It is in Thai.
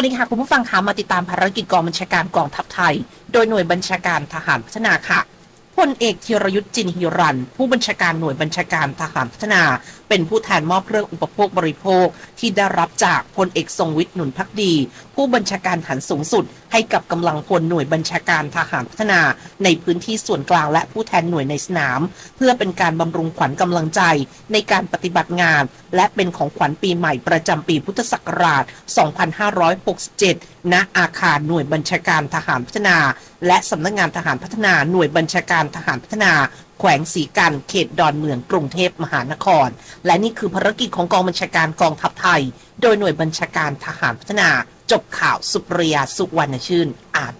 วัสดีค่ะ คุณผู้ฟังคะมาติดตามภารกิจกองบัญชาการกองทัพไทย โดยหน่วยบัญชาการทหารพัฒนาค่ะ พลเอกธีรยุทธ์จินฮิรัน ผู้บัญชาการหน่วยบัญชาการทหารพัฒนา เป็นผู้แทนมอบเรื่องอุปโภคบริโภค ที่ได้รับจากพลเอกทรงวิทย์หนุนพักดี ผู้บัญชาการฐานสูงสุด ให้กับกำลังพลหน่วยบัญชาการทหารพัฒนา ในพื้นที่ส่วนกลางและผู้แทนหน่วยในสนาม เพื่อเป็นการบำรุงขวัญกำลังใจในการปฏิบัติงาน และเป็นของขวัญปีใหม่ประจำปีพุทธศักราช 2567 ณ อาคารหน่วยบัญชาการทหารพัฒนา และสำนักงานทหารพัฒนาหน่วยบัญชาการทหารพัฒนา แขวงสีกันเขตดอนเมืองกรุงเทพมหานคร และนี่คือภารกิจของกองบัญชาการกองทัพไทย โดยหน่วยบัญชาการทหารพัฒนา จบข่าวสุปริยาสุวรรณชื่นอ่าน